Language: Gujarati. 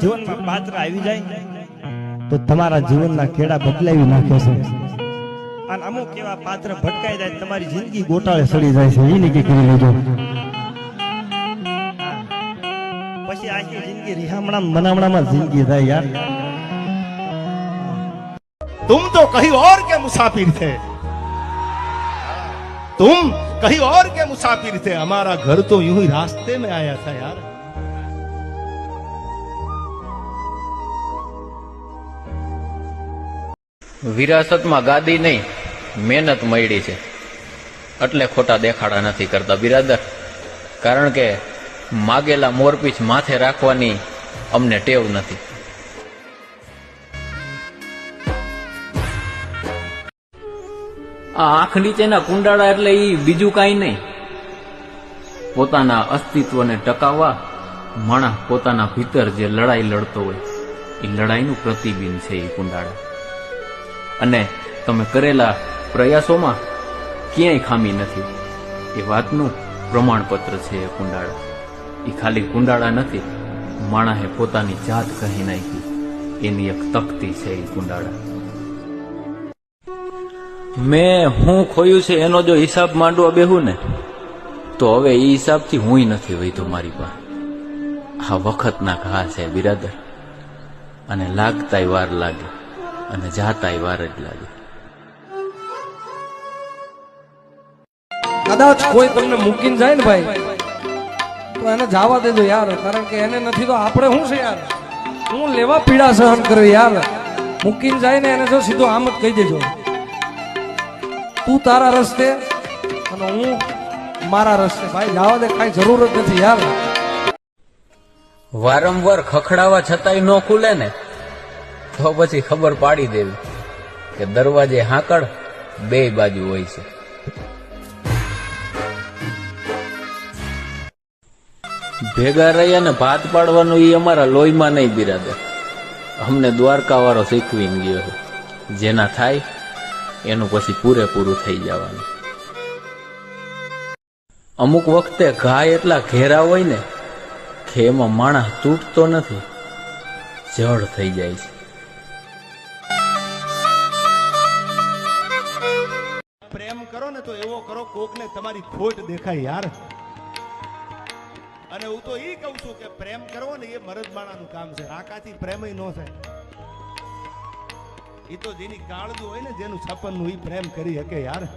જીવનમાં પાત્ર આવી જાય તો તમારા જીવનના કેડા બદલાવી નાખે છે અને અમુક એવા પાત્ર ભટકાઈ જાય તમારી જિંદગી ગોટાળે સડી જાય છે એ નક્કી કરી લેજો પછી આખી જિંદગી રિહામણા બનામણામાં જિંદગી થાય યાર तुम तो कहीं और के मुसाफिर थे तुम कहीं और के मुसाफिर थे हमारा घर तो यूं ही रास्ते में आया था यार વિરાસતમાં ગાદી નહીં, મહેનત મળી છે. એટલે ખોટા દેખાડા નથી કરતા બિરાદર. કારણ કે માગેલા મોરપીછ માથે રાખવાની અમને ટેવ નથી. આ આંખ નીચેના કુંડાળા એટલે એ બીજું કાંઈ નહીં. પોતાના અસ્તિત્વને ટકાવવા માણસ પોતાના ભીતર જે લડાઈ લડતો હોય એ લડાઈનું પ્રતિબિંબ છે એ કુંડાળા. અને તમે કરેલા પ્રયાસોમાં ક્યાંય ખામી નથી. એ વાતનું પ્રમાણપત્ર છે એ કુંડાળા. એ ખાલી કુંડાળા નથી, માણસે પોતાની જાત કહી નાખી. એની એક તકતી છે એ કુંડાળા. મેં હું ખોયું છે એનો જો હિસાબ માંડવા બેહું ને, તો હવે એ હિસાબથી હુંય નથી વહીતો મારી પાસે. આ વખતના ઘા છે બિરાદર, અને લાગતાય વાર લાગે. અને જાતાય વાર જ લાગે. કદાચ કોઈ તમને મૂકીને જાય ને ભાઈ તો એને જવા દેજો યાર કારણ કે એને નથી તો આપણે શું છે યાર? હું લેવા પીડા સહન કરવી યાર. મૂકીને જાય ને એને જો સીધો આમ જ કહી દેજો. તું તારા રસ્તે અને હું મારા રસ્તે. ભાઈ જવા દે કાંઈ જરૂર જ નથી યાર. વારંવાર ખખડાવા છતાંય ન ખુલે ને. તો પછી ખબર પાડી દેવી કે દરવાજે હાંકડ બે બાજુ હોય છે. ભેગા રહ્યા ને ભાત પાડવાનું એ અમારા લોહીમાં નહીં બિરાદે. અમને દ્વારકા વાળો શીખવીને ગયો છે. જેના થાય એનું પછી પૂરેપૂરું થઈ જવાનું. અમુક વખતે ઘા એટલા ઘેરા હોય ને કે એમાં માણસ તૂટતો નથી. જળ થઈ જાય છે. પ્રેમ કરો ને તો એવો કરો, કોકને તમારી ખોટ દેખાય યાર. અને હું તો એ કહું છું કે પ્રેમ કરવો ને એ મરદબાણાનું કામ છે. રાકાથી પ્રેમ ન થાય. એ તો જેની કાળજું હોય ને જેનું છપ્પનનું એ પ્રેમ કરી શકે યાર.